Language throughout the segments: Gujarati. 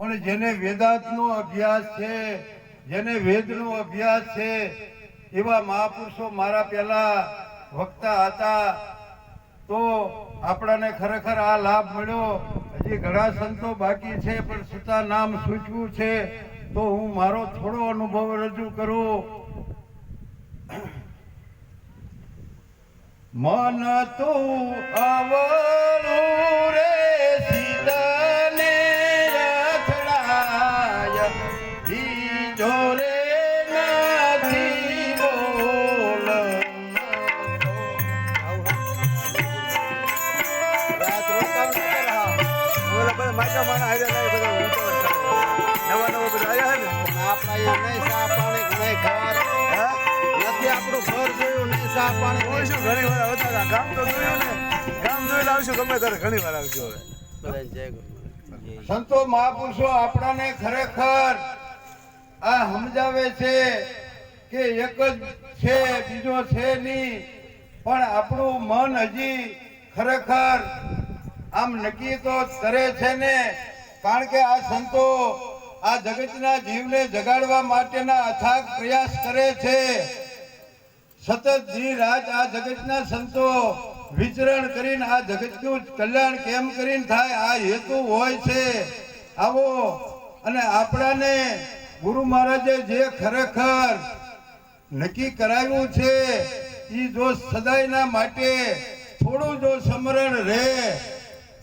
પણ જેને વેદાંતનો અભ્યાસ છે, જેને વેદનો અભ્યાસ છે, એવા મહાપુરુષો મારા પહેલા વક્તા હતા, તો આપણાને ખરેખર આ લાભ મળ્યો. હજી ઘણા સંતો બાકી છે, પણ સુતા નામ સૂચવું છે, તો હું મારો થોડો અનુભવ રજૂ કરું. મન તું અવળું બધા માજા માણા હારે લાય બધા નવા નવા બધા આયા ને? આપણા નહીં ચા પાણી નહીં ખાવાનું નથી આપણું ઘર જોયું નહીં ચા પાણી કોઈ શું ઘણી વાર આવતા ગામ તો જોયું ને ગામ જોઈ લાવશું ગમે ત્યારે ઘણી વાર આવશું હવે. સંતો મહાપુરુષો આપણાને ખરેખર આ સમજાવે છે કે એક જ છે બીજો છે નહીં. પણ આપણું મન હજી ખરેખર આમ નક્કી તો કરે છે ને. કારણ કે આ સંતો આ જગતના જીવને જગાડવા માટેના અથાગ પ્રયાસ કરે છે. સતત જી રાત આ જગતના સંતો વિચરણ કરીને આ જગતનું કલ્યાણ કેમ કરીને થાય, આ હેતુ હોય છે. આવો, અને આપણાને ગુરુ મહારાજે જે ખરેખર નક્કી કરાવ્યું છે એ જો સદાયના માટે થોડું જો સમરણ રહે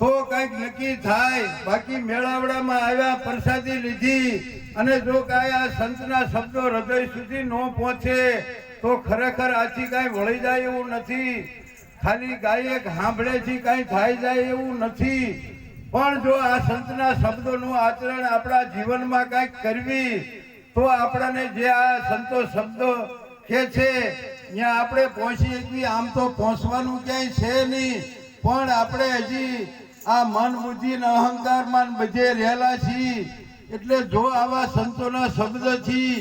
તો કંઈક નક્કી થાય. બાકી મેળાવડામાં આવ્યા પ્રસાદી લીધી અને જો કાંઈ આ સંતના શબ્દો હૃદય સુધી ન પહોંચે, તો ખરેખર આથી કાંઈ વળી જાય એવું નથી. ખાલી ગાય એક છે કાંઈ થાય જાય એવું નથી. પણ જો આ સંતના શબ્દોનું આચરણ આપણા જીવનમાં કાંઈક કરવી, તો આપણને જે આ સંતો શબ્દો કે છે, ત્યાં આપણે પહોંચી શકીએ. આમ તો પહોંચવાનું ક્યાંય છે નહીં. પણ આપણે હજી આ મન બુદ્ધિ ને અહંકારમાં ને બધે રહેલા છીએ. એટલે જો આવા સંતોના શબ્દથી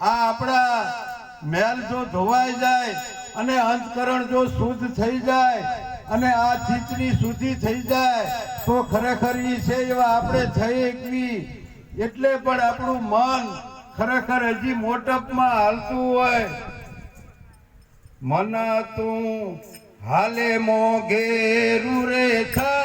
આ આપણા મેલ જો ધોવાઈ જાય અને અંતકરણ જો શુદ્ધ થઈ જાય અને આ ચિત્તની શુદ્ધિ થઈ જાય, તો ખરેખર ઈ છે એવા આપણે થઈ એકવી. એટલે પણ આપણું મન ખરેખર હજી મોટપમાં હાલતું હોય. મન તું હાલે મોઘેરું રે થાય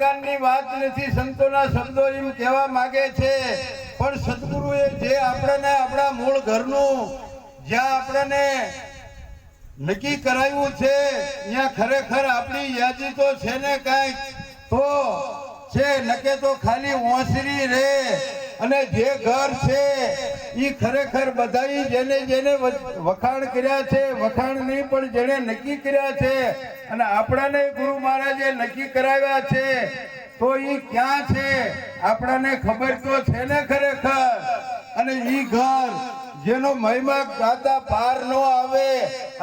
આપણા વાત નથી, સંતોના શબ્દો એમ કહેવા માગે છે. પણ સદગુરુએ જે આપણને આપણા મૂળ ઘરનું જ્યાં આપણને નક્કી કરાવ્યું છે, ત્યાં ખરેખર આપણી યાદી તો છે ને કાંઈક? તો છે, નકે તો ખાલી ઓસરી રે. અને જે ઘર છે એ ખરેખર બધા જેને જેને વખાણ કર્યા છે, વખાણ નહીં પણ જેને નક્કી કર્યા છે અને આપણાને ગુરુ મહારાજે નક્કી કરાવ્યા છે, તો એ ક્યાં છે? આપણાને ખબર તો છે ને ખરેખર. અને એ ઘર જેનો મહિમા ગાતા પાર નો આવે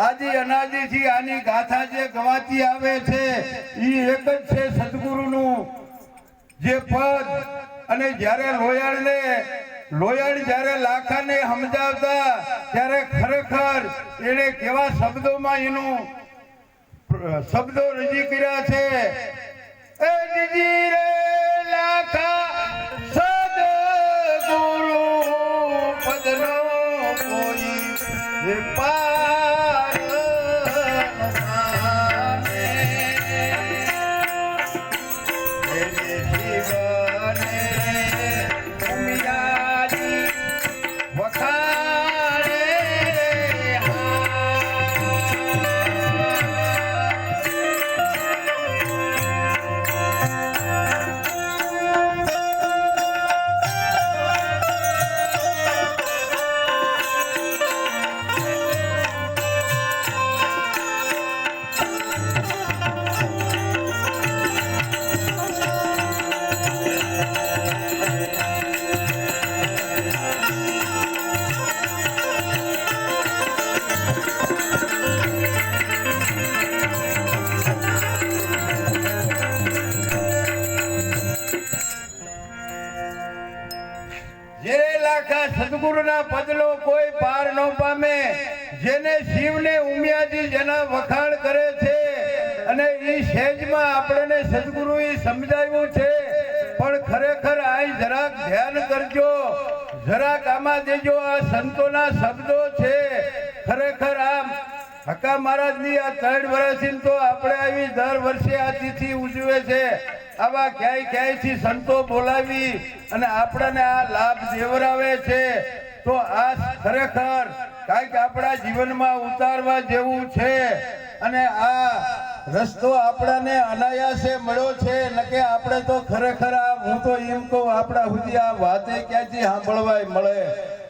આદિ અનાદિથી આની ગાથા જે ગવાતી આવે છે એ એક જ છે સદગુરુનું. જે પદ અને જ્યારે લોયાળને, લોયાળ જ્યારે લાખાને સમજાવતા, ત્યારે ખરેખર એને કેવા શબ્દોમાં એનું શબ્દો રજી કર્યા છે? એ દીદી રે! જેના વખાણ કરે છે અને એ સેજમાં આપણને સદગુરુ સમજાવ્યું છે, પણ ખરેખર આઈ જરાક ધ્યાન કરજો, જરાક આમાં દેજો, આ સંતોના શબ્દો છે. ખરેખર આમ, હકા મહારાજની આ ત્રણ વર્ષથી તો આપણે આવી દર વર્ષે આ તિથિ ઉજવે છે. આવા ક્યાંય ક્યાંયથી સંતો બોલાવી અને આપણને આ લાભ દેવરાવે છે. તો આ ખરેખર કાંઈક આપણા જીવનમાં ઉતારવા જેવું છે અને આ રસ્તો આપણાને અનાયાસે મળ્યો છે નકે આપણે તો ખરેખર આ હું તો એમ કહું આપણા સુધી આ વાતે ક્યાંથી સાંભળવાય મળે?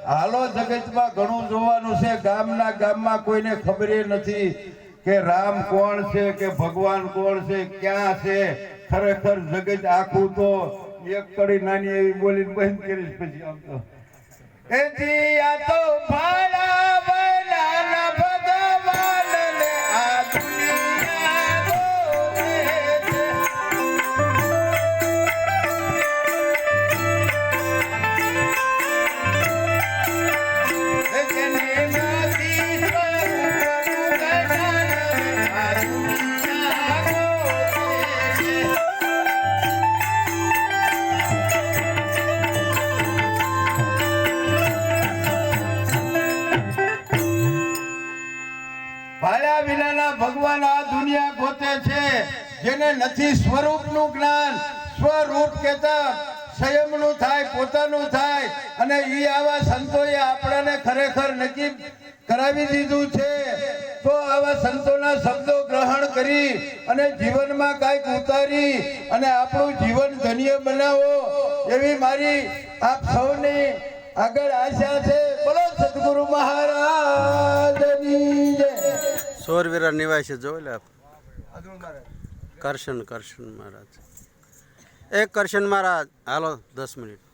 હાલો જગતમાં ઘણું જોવાનું છે, ગામના ગામમાં કોઈને ખબર નથી કે રામ કોણ છે, કે ભગવાન કોણ છે, ક્યાં છે? ખરેખર જગત આખું તો એક કડી નાની એવી બોલીને બંધ કરીશ પછી આમ તો. આ તો ભાડા વિનાના ભગવાન આ દુનિયા ગોતે છે, જેને નથી સ્વરૂપનું જ્ઞાન. સ્વરૂપ કેતા સંયમનું થાય, પોતાનું થાય, અને એ આવા સંતોએ આપણાને ખરેખર નજીક કરાવી દીધું છે. તો આવા સંતોના શબ્દો ગ્રહણ કરી અને જીવનમાં કાંઈક ઉતારી અને આપણું જીવન ધન્ય બનાવો એવી મારી આપ સૌની આગળ આશા છે. બોલો સદગુરુ મહારાજની જય સોરવીરા નિવાસી જોઈ લે કરશન કરશન મહારાજ. એક કરશન મહારાજ. હાલો દસ મિનિટ.